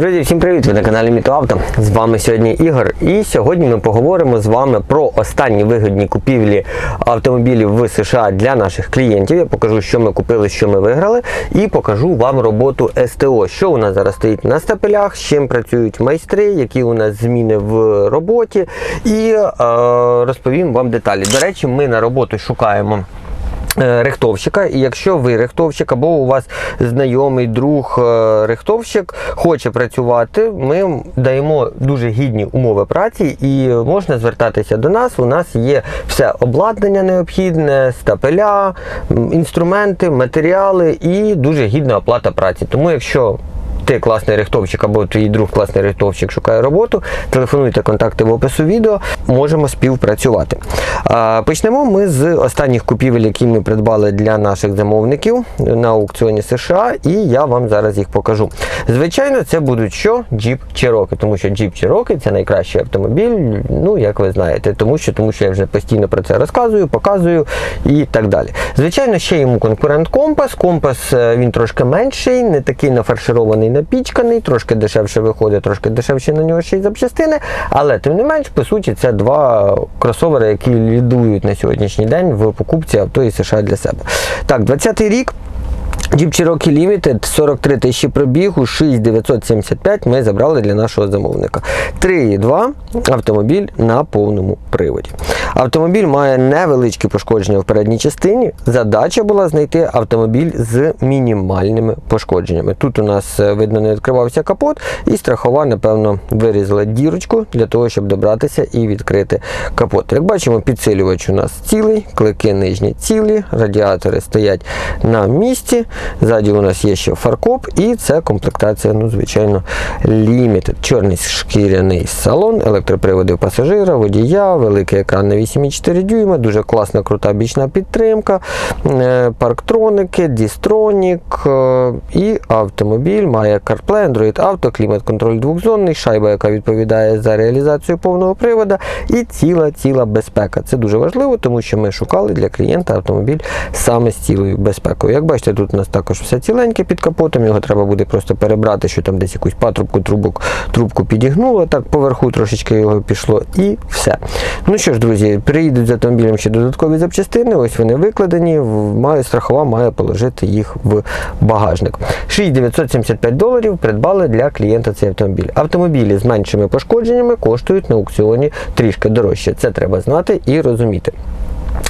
Друзі, всім привіт! Ви на каналі Мітоавто. З вами сьогодні Ігор. І сьогодні ми поговоримо з вами про останні вигідні купівлі автомобілів в США для наших клієнтів. Я покажу, що ми купили, що ми виграли, і покажу вам роботу СТО, що у нас зараз стоїть на стапелях, з чим працюють майстри, які у нас зміни в роботі, і е, розповім вам деталі. До речі, ми на роботу шукаємо. Е, Рихтовщика, і якщо ви рихтовщик або у вас знайомий друг е, рихтовщик хоче працювати, ми даємо дуже гідні умови праці і можна звертатися до нас. У нас є все обладнання необхідне, стапеля, інструменти, матеріали і дуже гідна оплата праці. Тому якщо ти класний рихтовщик або твій друг класний рихтовщик шукає роботу, телефонуйте контакти в опису відео, можемо співпрацювати. Почнемо ми з останніх купівель, які ми придбали для наших замовників на аукціоні США, і я вам зараз їх покажу. Звичайно, це будуть що? Jeep Cherokee, тому що Jeep Cherokee це найкращий автомобіль, ну як ви знаєте, тому що, тому що я вже постійно про це розказую, показую і так далі. Звичайно, ще йому конкурент компас. Компас е, він трошки менший, не такий нафарширований, напічканий, трошки дешевше виходить, трошки дешевше на нього ще й запчастини. Але тим не менш, по суті, це два кросовери, які лідують на сьогоднішній день в покупці авто із США для себе. Так, 20-й рік. Jeep Cherokee Limited 43 тисячі пробігу, 6975 ми забрали для нашого замовника. 3,2 автомобіль на повному приводі. Автомобіль має невеличкі пошкодження в передній частині. Задача була знайти автомобіль з мінімальними пошкодженнями. Тут у нас е, видно не відкривався капот, і страхова, напевно, вирізала дірочку для того, щоб добратися і відкрити капот. Як бачимо, підсилювач у нас цілий, клики нижні цілі, радіатори стоять на місці. Ззаді у нас є ще фаркоп, і це комплектація, ну, звичайно, Limited. Чорний шкіряний салон, електроприводи пасажира, водія, великий екран на 8,4 дюйма, дуже класна, крута бічна підтримка, е, парктроники, дістронік е, і автомобіль має CarPlay, Android Auto, клімат-контроль двохзонний, шайба, яка відповідає за реалізацію повного привода, і ціла ціла безпека. Це дуже важливо, тому що ми шукали для клієнта автомобіль саме з цілою безпекою. Як бачите, тут у нас також все ціленьке під капотом, його треба буде просто перебрати, що там десь якусь патрубку, трубок, трубку підігнуло, так поверху трошечки його пішло і все. Ну що ж, друзі, приїдуть з автомобілем ще додаткові запчастини, ось вони викладені, має, страхова має положити їх в багажник. 6975 доларів придбали для клієнта цей автомобіль. Автомобілі з меншими пошкодженнями коштують на аукціоні трішки дорожче. Це треба знати і розуміти.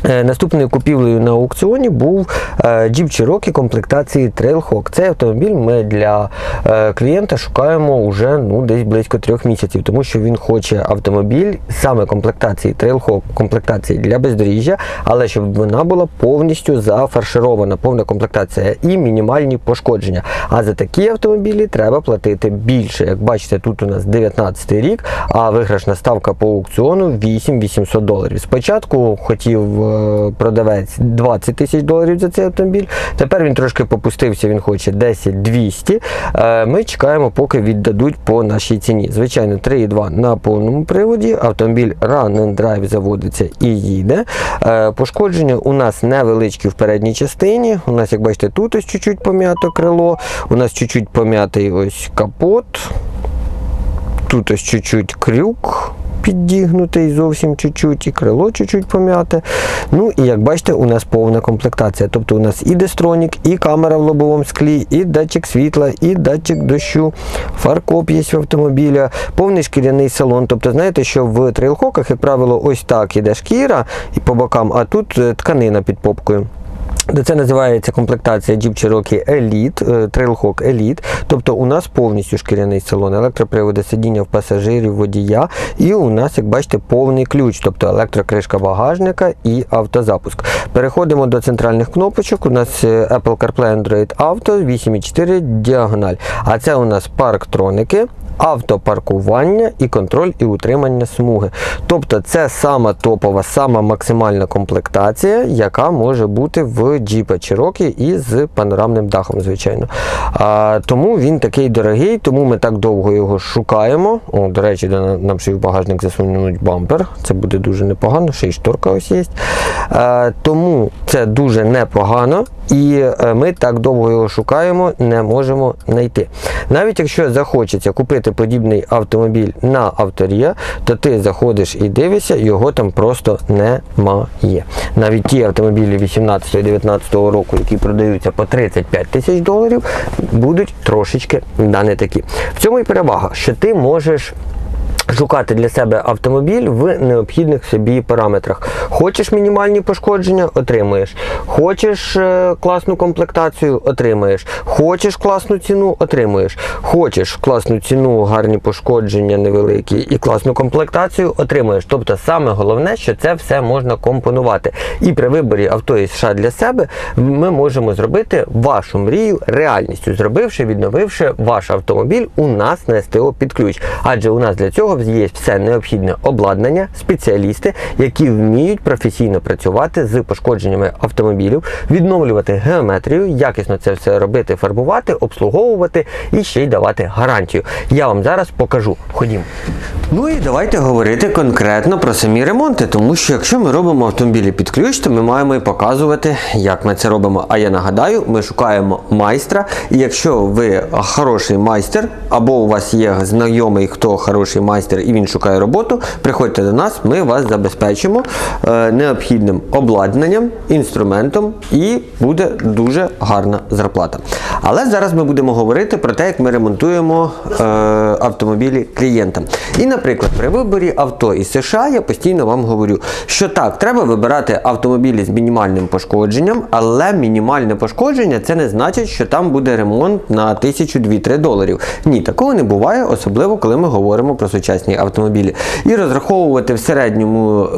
Е, Наступною купівлею на аукціоні був е, Jeep Cherokee комплектації Trailhawk. Цей автомобіль ми для е, клієнта шукаємо вже ну, десь близько трьох місяців, тому що він хоче автомобіль саме комплектації Trailhawk, комплектації для бездоріжжя, але щоб вона була повністю зафарширована, повна комплектація і мінімальні пошкодження. А за такі автомобілі треба платити більше. Як бачите, тут у нас 19 рік, а виграшна ставка по аукціону 8800 доларів. Спочатку хотів продавець 20 тисяч доларів за цей автомобіль. Тепер він трошки попустився, він хоче 10 200. Е, Ми чекаємо, поки віддадуть по нашій ціні. Звичайно, 3,2 на повному приводі. Автомобіль Run and Drive заводиться і їде. Е, Пошкодження у нас невеличкі в передній частині. У нас, як бачите, тут ось чуть-чуть пом'ято крило, у нас чуть-чуть пом'ятий ось капот. Тут ось чуть-чуть крюк піддігнутий, зовсім чуть-чуть, і крило чуть-чуть пом'яте. Ну і як бачите, у нас повна комплектація. Тобто у нас і дестронік, і камера в лобовому склі, і датчик світла, і датчик дощу, фаркоп є в автомобіля, повний шкіряний салон. Тобто, знаєте, що в трейлхоках, як правило, ось так іде шкіра і по бокам, а тут е, тканина під попкою. Це називається комплектація Jeep Cherokee Elite, е, Trailhawk Elite. Тобто у нас повністю шкіряний салон, електроприводи сидіння в пасажирів, водія. І у нас, як бачите, повний ключ, тобто електрокришка багажника і автозапуск. Переходимо до центральних кнопочок. У нас е, Apple CarPlay Android Auto 8.4 діагональ. А це у нас парктроники. Автопаркування і контроль і утримання смуги. Тобто це сама топова, сама максимальна комплектація, яка може бути в Jeep Cherokee і з панорамним дахом, звичайно. А, тому він такий дорогий, тому ми так довго його шукаємо. О, до речі, нам ще в багажник засунуть бампер. Це буде дуже непогано, ще й шторка ось є. А, тому це дуже непогано. І е, ми так довго його шукаємо, не можемо знайти. Навіть якщо захочеться купити подібний автомобіль на авторія, то ти заходиш і дивишся, його там просто немає. Навіть ті автомобілі 18-19 року, які продаються по 35 тисяч доларів, будуть трошечки да, не такі. В цьому і перевага, що ти можеш. Шукати для себе автомобіль в необхідних собі параметрах. Хочеш мінімальні пошкодження, отримуєш. Хочеш е, класну комплектацію, отримаєш. Хочеш класну ціну, отримуєш. Хочеш класну ціну, гарні пошкодження невеликі і класну комплектацію, отримуєш. Тобто саме головне, що це все можна компонувати. І при виборі авто із США для себе ми можемо зробити вашу мрію реальністю, зробивши, відновивши ваш автомобіль у нас на СТО під ключ. Адже у нас для цього є все необхідне обладнання, спеціалісти, які вміють професійно працювати з пошкодженнями автомобілів, відновлювати геометрію, якісно це все робити, фарбувати, обслуговувати і ще й давати гарантію. Я вам зараз покажу. Ходімо. Ну і давайте говорити конкретно про самі ремонти, тому що якщо ми робимо автомобілі під ключ, то ми маємо і показувати, як ми це робимо. А я нагадаю, ми шукаємо майстра. І якщо ви хороший майстер, або у вас є знайомий, хто хороший майстер і він шукає роботу, приходьте до нас, ми вас забезпечимо е, необхідним обладнанням, інструментом і буде дуже гарна зарплата. Але зараз ми будемо говорити про те, як ми ремонтуємо е, автомобілі клієнтам. І, наприклад, при виборі авто із США я постійно вам говорю, що так, треба вибирати автомобілі з мінімальним пошкодженням, але мінімальне пошкодження це не значить, що там буде ремонт на 1000-2-3 доларів. Ні, такого не буває, особливо коли ми говоримо про сучасні автомобілі. І розраховувати в середньому.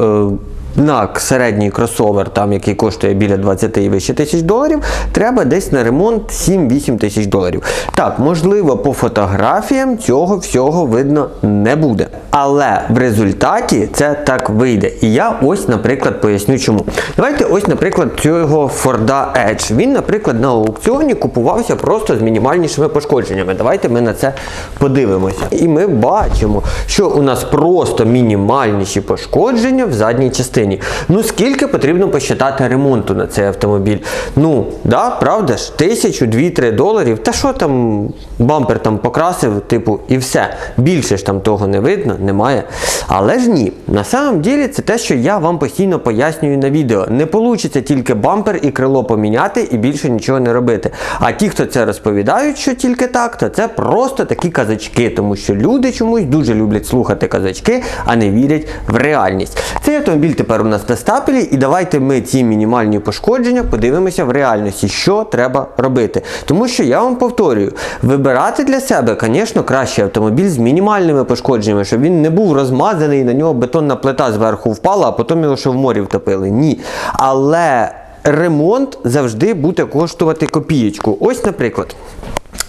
На середній кросовер, там, який коштує біля 20 і вище тисяч доларів, треба десь на ремонт 7-8 тисяч доларів. Так, можливо, по фотографіям цього всього видно не буде. Але в результаті це так вийде. І я ось, наприклад, поясню чому. Давайте ось, наприклад, цього Форда Edge. Він, наприклад, на аукціоні купувався просто з мінімальнішими пошкодженнями. Давайте ми на це подивимося. І ми бачимо, що у нас просто мінімальніші пошкодження в задній частині. Ну скільки потрібно посчитати ремонту на цей автомобіль? Ну, да, правда ж, тисячу, дві-три доларів. Та що там бампер там покрасив, типу, і все. Більше ж там того не видно, немає. Але ж ні. На самом ділі це те, що я вам постійно пояснюю на відео. Не вийде тільки бампер і крило поміняти і більше нічого не робити. А ті, хто це розповідають, що тільки так, то це просто такі казачки, тому що люди чомусь дуже люблять слухати казачки, а не вірять в реальність. Цей автомобіль тепер у нас на стапелі, і давайте ми ці мінімальні пошкодження подивимося в реальності, що треба робити. Тому що я вам повторюю, вибирати для себе, звісно, краще автомобіль з мінімальними пошкодженнями, щоб він не був розмазаний, на нього бетонна плита зверху впала, а потім його ще в морі втопили. Ні. Але ремонт завжди буде коштувати копієчку. Ось, наприклад.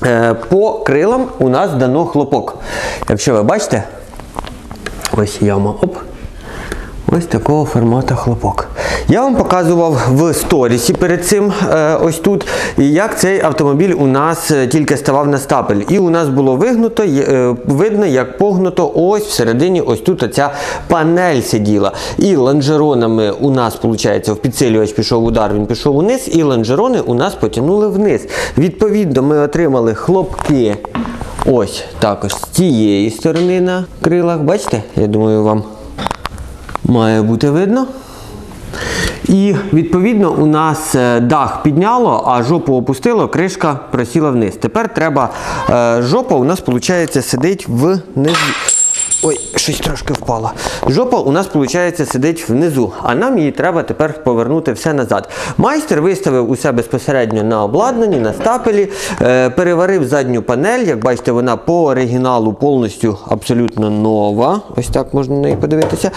е, По крилам у нас дано хлопок. Якщо ви бачите, ось яма, оп. Ось такого формату хлопок. Я вам показував в сторісі перед цим е, ось тут, як цей автомобіль у нас е, тільки ставав на стапель. І у нас було вигнуто, е, видно, як погнуто ось всередині, ось тут оця панель сиділа. І лонжеронами у нас, виходить, в підсилювач пішов удар, він пішов униз, і лонжерони у нас потягнули вниз. Відповідно, ми отримали хлопки. Ось також з цієї сторони на крилах. Бачите? Я думаю, вам має бути видно. І відповідно у нас е, дах підняло, а жопу опустило, кришка просіла вниз. Тепер треба. е, Жопа у нас, виходить, сидить в Ой, щось трошки впало. Жопа у нас, виходить, сидить внизу, а нам її треба тепер повернути все назад. Майстер виставив усе безпосередньо на обладнанні, на стапелі, е, переварив задню панель. Як бачите, вона по оригіналу повністю абсолютно нова. Ось так можна на неї подивитися.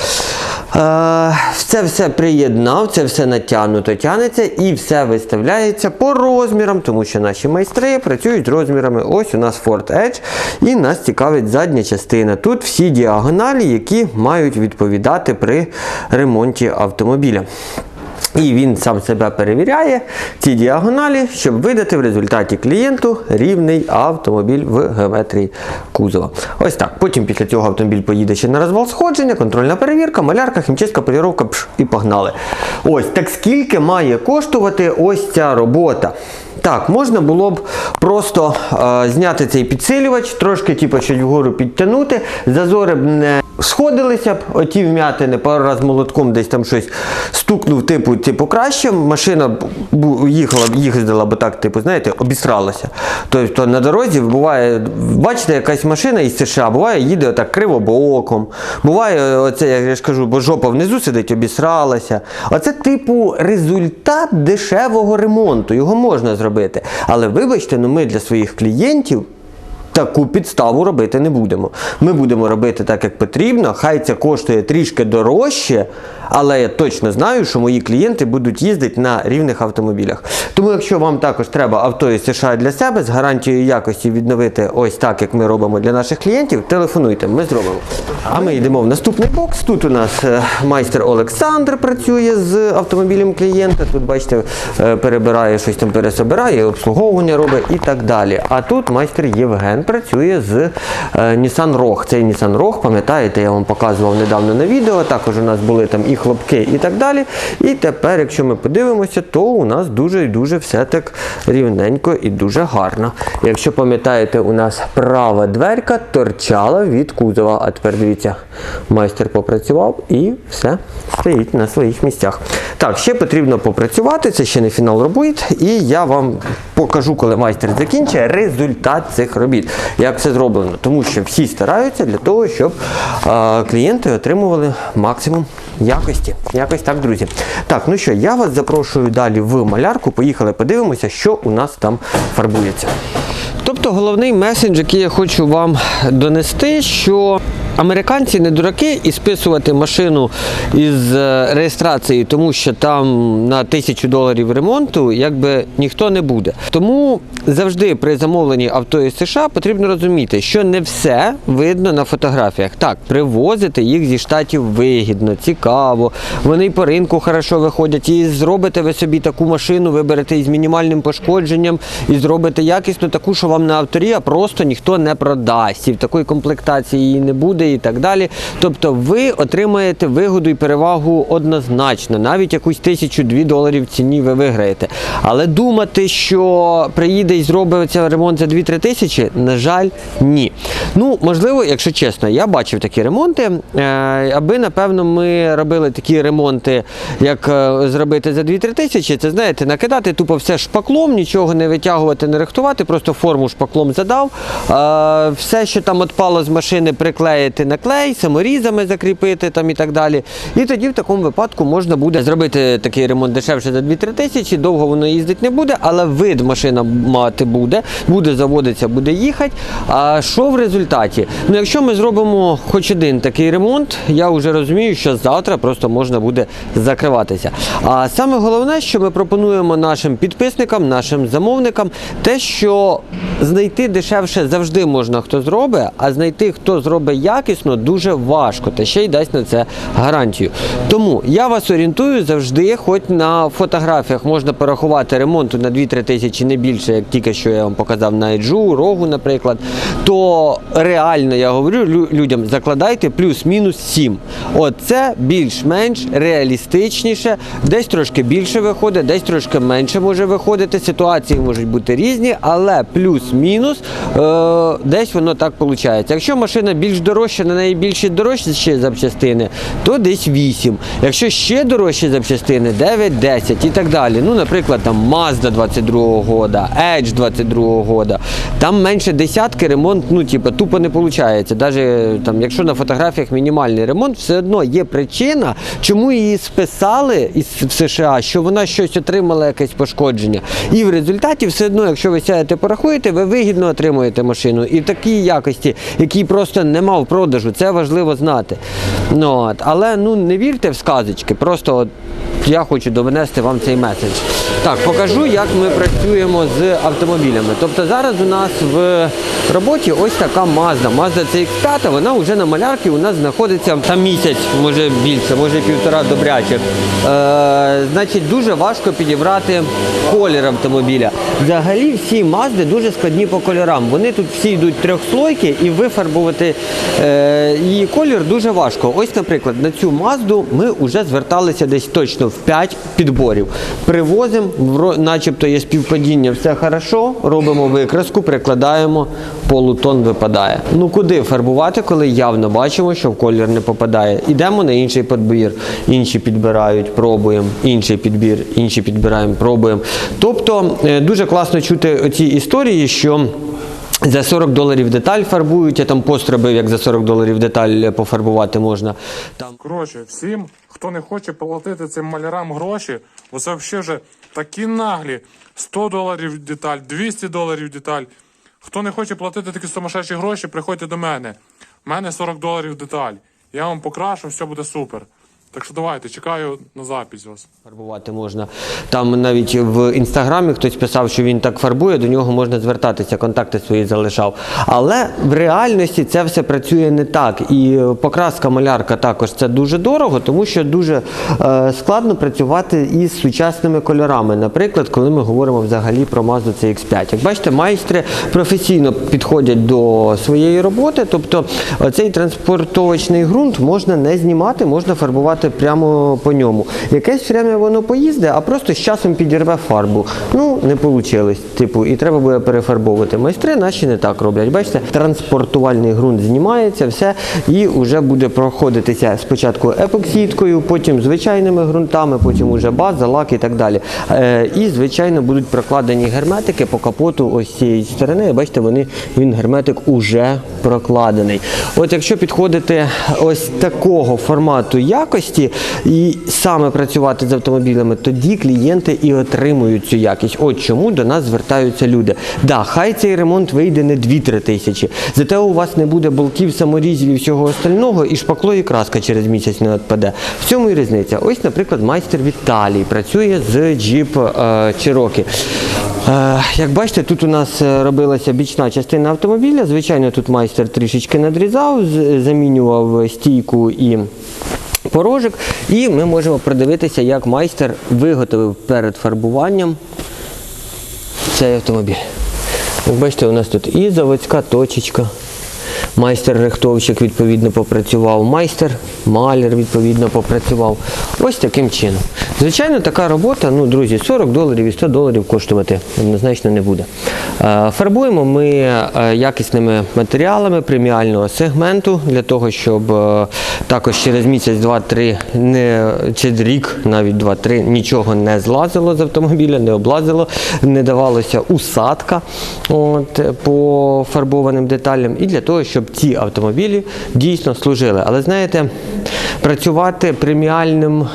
Е, це все приєднав, це все натягнуто тягнеться і все виставляється по розмірам, тому що наші майстри працюють з розмірами. Ось у нас Ford Edge, і нас цікавить задня частина. Тут всі діагоналі, які мають відповідати при ремонті автомобіля. І він сам себе перевіряє ці діагоналі, щоб видати в результаті клієнту рівний автомобіль в геометрії кузова. Ось так. Потім після цього автомобіль поїде ще на розвал сходження, контрольна перевірка, малярка, хімчистка, поліровка пш, і погнали. Ось так скільки має коштувати ось ця робота. Так, можна було б просто е, зняти цей підсилювач, трошки типу, щось вгору підтягнути, зазори б не сходилися б, оті вм'ятини, пару раз молотком десь там щось стукнув, типу, типу краще, машина б їхала їздила б так, типу, знаєте, обістралася. Тобто на дорозі буває, бачите, якась машина із США, буває, їде отак кривобоком, буває, оце, як я ж кажу, бо жопа внизу сидить, обісралася. Оце, типу, результат дешевого ремонту. Його можна зробити. Але вибачте, ну ми для своїх клієнтів таку підставу робити не будемо. Ми будемо робити так, як потрібно. Хай це коштує трішки дорожче, але я точно знаю, що мої клієнти будуть їздити на рівних автомобілях. Тому, якщо вам також треба авто із США для себе з гарантією якості відновити ось так, як ми робимо для наших клієнтів, телефонуйте, ми зробимо. А ми йдемо в наступний бокс. Тут у нас е, майстер Олександр працює з автомобілем клієнта. Тут, бачите, е, перебирає щось там пересобирає, обслуговування робить і так далі. А тут майстер Євген працює з е, Nissan Rogue. Цей Nissan Rogue, пам'ятаєте, я вам показував недавно на відео. Також у нас були там і хлопки, і так далі. І тепер, якщо ми подивимося, то у нас дуже і дуже все так рівненько і дуже гарно. Якщо пам'ятаєте, у нас права дверка торчала від кузова. А тепер дивіться, майстер попрацював і все стоїть на своїх місцях. Так, ще потрібно попрацювати, це ще не фінал робіт, і я вам покажу, коли майстер закінчить, результат цих робіт. Як це зроблено. Тому що всі стараються для того, щоб клієнти отримували максимум якості. Якось так, друзі. Так, ну що, я вас запрошую далі в малярку. Поїхали, подивимося, що у нас там фарбується. Тобто головний меседж, який я хочу вам донести, що американці не дураки і списувати машину із е, реєстрації, тому що там на тисячу доларів ремонту якби ніхто не буде. Тому завжди при замовленні авто із США потрібно розуміти, що не все видно на фотографіях. Так, привозити їх зі штатів вигідно, цікаво. Вони по ринку хорошо виходять. І зробите ви собі таку машину, виберете із мінімальним пошкодженням і зробите якісно таку, що вам на авторія просто ніхто не продасть. І в такої комплектації її не буде і так далі. Тобто ви отримаєте вигоду і перевагу однозначно, навіть якусь тисячу-дві доларів ціні ви виграєте. Але думати, що приїде і зробиться ремонт за 2-3 тисячі, на жаль, ні. Ну, можливо, якщо чесно, я бачив такі ремонти, е, аби, напевно, ми робили такі ремонти, як е, зробити за 2-3 тисячі, це знаєте, накидати тупо все шпаклом, нічого не витягувати, не рихтувати, просто форму шпаклом задав. Все, що там відпало з машини, приклеїти на клей, саморізами закріпити там і так далі. І тоді в такому випадку можна буде зробити такий ремонт дешевше за 2-3 тисячі, довго воно їздити не буде, але вид машина мати буде, буде заводитися, буде їхати. А що в результаті? Ну, якщо ми зробимо хоч один такий ремонт, я вже розумію, що завтра просто можна буде закриватися. А саме головне, що ми пропонуємо нашим підписникам, нашим замовникам, те, що знайти дешевше завжди можна, хто зробить, а знайти, хто зробить якісно, дуже важко, та ще й дасть на це гарантію. Тому я вас орієнтую завжди, хоч на фотографіях можна порахувати ремонту на 2-3 тисячі не більше, як тільки що я вам показав на Еджу, рогу, наприклад, то реально я говорю людям, закладайте плюс-мінус 7. От це більш-менш реалістичніше, десь трошки більше виходить, десь трошки менше може виходити. Ситуації можуть бути різні, але плюс-мінус е, десь воно так виходить. Якщо машина більш дорожча, на неї більше дорожчі запчастини, то десь 8. Якщо ще дорожчі запчастини, 9, 10 і так далі. Ну, наприклад, там Mazda 22 года, Edge 22 года. Там менше десятки ремонт, ну, типу, тупо не виходить. Навіть там, якщо на фотографіях мінімальний ремонт, все одно є причина, чому її списали із США, що вона щось отримала, якесь пошкодження. І в результаті все одно, якщо ви сядете порахуєте, ви вигідно отримуєте машину. І в такій якості, якій просто нема в продажу. Це важливо знати. Ну, от. Але ну, не вірте в сказочки, просто от, я хочу довести вам цей меседж. Так, покажу, як ми працюємо з автомобілями. Тобто зараз у нас в роботі ось така Mazda. Mazda CX-5, вона вже на малярці у нас знаходиться там місяць, може більше, може півтора добрячих. Е, значить, дуже важко підібрати колір автомобіля. Взагалі всі Mazda дуже складні по кольорам. Вони тут всі йдуть трьохслойки і вифарбувати е, її колір дуже важко. Ось, наприклад, на цю Mazda ми вже зверталися десь точно в 5 підборів. Привозимо, начебто є співпадіння, все хорошо, робимо викраску, прикладаємо, полутон випадає. Ну куди фарбувати, коли явно бачимо, що в колір не попадає. Ідемо на інший підбір, інші підбирають, пробуємо, інший підбір, інші підбираємо, пробуємо. Тобто е, дуже класно чути оці історії, що. За 40 доларів деталь фарбують, я там пост робив, як за 40 доларів деталь пофарбувати можна. Там Коротше, всім, хто не хоче платити цим малярам гроші, це взагалі вже такі наглі. 100 доларів деталь, 200 доларів деталь. Хто не хоче платити такі сумасшедші гроші, приходьте до мене. У мене 40 доларів деталь. Я вам покрашу, все буде супер. Так що давайте, чекаю на запись вас. Фарбувати можна. Там навіть в інстаграмі хтось писав, що він так фарбує, до нього можна звертатися, контакти свої залишав. Але в реальності це все працює не так. І покраска малярка також це дуже дорого, тому що дуже е, складно працювати із сучасними кольорами. Наприклад, коли ми говоримо взагалі про Mazda CX-5. Як бачите, майстри професійно підходять до своєї роботи, тобто цей транспортовочний ґрунт можна не знімати, можна фарбувати прямо по ньому. Якесь время воно поїзде, а просто з часом підірве фарбу. Ну, не вийшло. Типу, і треба буде перефарбовувати. Майстри наші не так роблять. Бачите, транспортувальний ґрунт знімається, все, і вже буде проходитися спочатку епоксидкою, потім звичайними ґрунтами, потім уже база, лак і так далі. Е, і, звичайно, будуть прокладені герметики по капоту ось цієї сторони. Бачите, вони, він герметик уже прокладений. От якщо підходити ось такого формату якості і саме працювати з автомобілями, тоді клієнти і отримують цю якість. От чому до нас звертаються люди. Да, хай цей ремонт вийде не 2-3 тисячі. Зате у вас не буде болтів, саморізів і всього остального, і шпакло і краска через місяць не відпаде. В цьому і різниця. Ось, наприклад, майстер Віталій працює з Jeep е, Cherokee. Е, Як бачите, тут у нас е, робилася бічна частина автомобіля. Звичайно, тут майстер трішечки надрізав, замінював стійку і порожик. І ми можемо продивитися, як майстер виготовив перед фарбуванням цей автомобіль. Бачите, у нас тут і заводська точечка. Майстер-рихтовщик відповідно попрацював, майстер, маляр відповідно попрацював. Ось таким чином. Звичайно, така робота, ну, друзі, 40 доларів і 100 доларів коштувати однозначно не буде. Е, Фарбуємо ми е, якісними матеріалами преміального сегменту для того, щоб е, також через місяць, два-три, чи рік, навіть два-три, нічого не злазило з автомобіля, не облазило, не давалося усадка от, по фарбованим деталям. І для того, щоб ці автомобілі дійсно служили. Але знаєте, працювати преміальним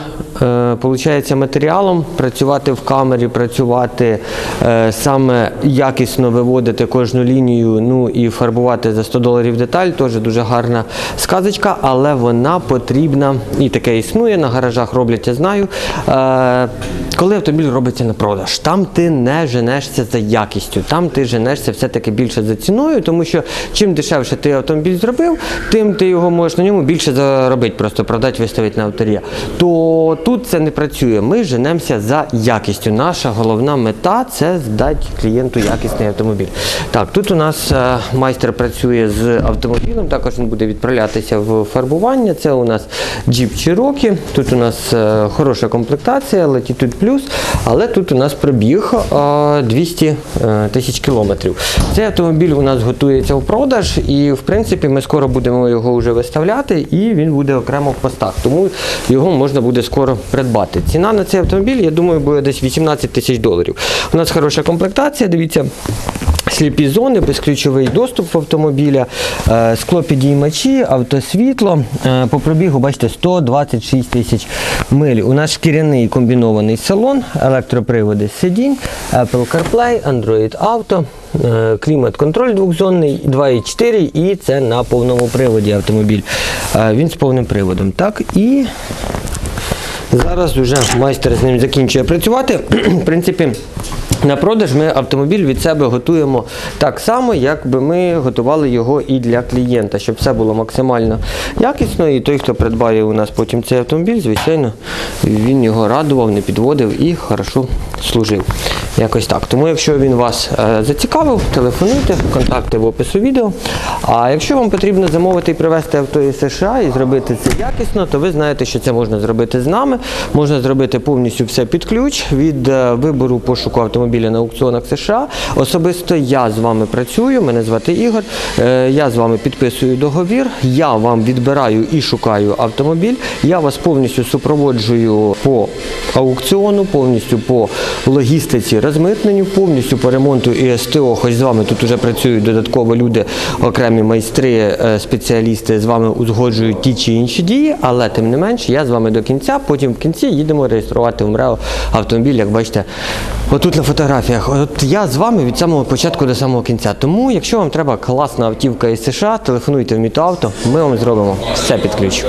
получається, матеріалом, працювати в камері, працювати е, саме якісно виводити кожну лінію, ну і фарбувати за 100 доларів деталь, теж дуже гарна сказочка, але вона потрібна і таке існує. На гаражах роблять, я знаю. Е, коли автомобіль робиться на продаж, там ти не женешся за якістю, там ти женешся все-таки більше за ціною, тому що чим дешевше ти автомобіль зробив, тим ти його можеш на ньому більше заробити, просто продати, виставити на авторія. То тут це не працює. Ми женемося за якістю. Наша головна мета це здати клієнту якісний автомобіль. Так, тут у нас е, майстер працює з автомобілем, також він буде відправлятися в фарбування. Це у нас Jeep Cherokee. Тут у нас е, хороша комплектація, Latitude Plus, але тут у нас пробіг е, 200 е, тисяч кілометрів. Цей автомобіль у нас готується в продаж, і в принципі ми скоро будемо його вже виставляти, і він буде окремо в постах. Тому його можна буде скоро придбати. Ціна на цей автомобіль, я думаю, буде десь 18 тисяч доларів. У нас хороша комплектація, дивіться. сліпі зони, безключовий доступ в автомобіля, е, склопідіймачі, автосвітло. Е, По пробігу, бачите, 126 тисяч миль. У нас шкіряний комбінований салон, електроприводи сидінь, Apple CarPlay, Android Auto, е, клімат-контроль двохзонний, 2.4 і це на повному приводі автомобіль. Він з повним приводом. Так, і Зараз вже майстер з ним закінчує працювати. В принципі, на продаж ми автомобіль від себе готуємо так само, як би ми готували його і для клієнта, щоб все було максимально якісно. І той, хто придбає у нас потім цей автомобіль, звичайно, він його радував, не підводив і хорошо служив. Якось так. Тому, якщо він вас е, зацікавив, телефонуйте, контакти в опису відео. А якщо вам потрібно замовити і привезти авто із США і зробити це якісно, то ви знаєте, що це можна зробити з нами. Можна зробити повністю все під ключ від е, вибору пошуку автомобіля на аукціонах США. Особисто я з вами працюю, мене звати Ігор. Е, Я з вами підписую договір. Я вам відбираю і шукаю автомобіль. Я вас повністю супроводжую по аукціону, повністю по логістиці, розмитненню, повністю по ремонту і СТО. Хоч з вами тут вже працюють додатково люди, окремі майстри, е, спеціалісти з вами узгоджують ті чи інші дії, але тим не менш я з вами до кінця. Потім в кінці їдемо реєструвати в МРЕО автомобіль, як бачите, отут на фотографіях. От я з вами від самого початку до самого кінця. Тому, якщо вам треба класна автівка із США, телефонуйте в Мітоавто, ми вам зробимо все під ключ.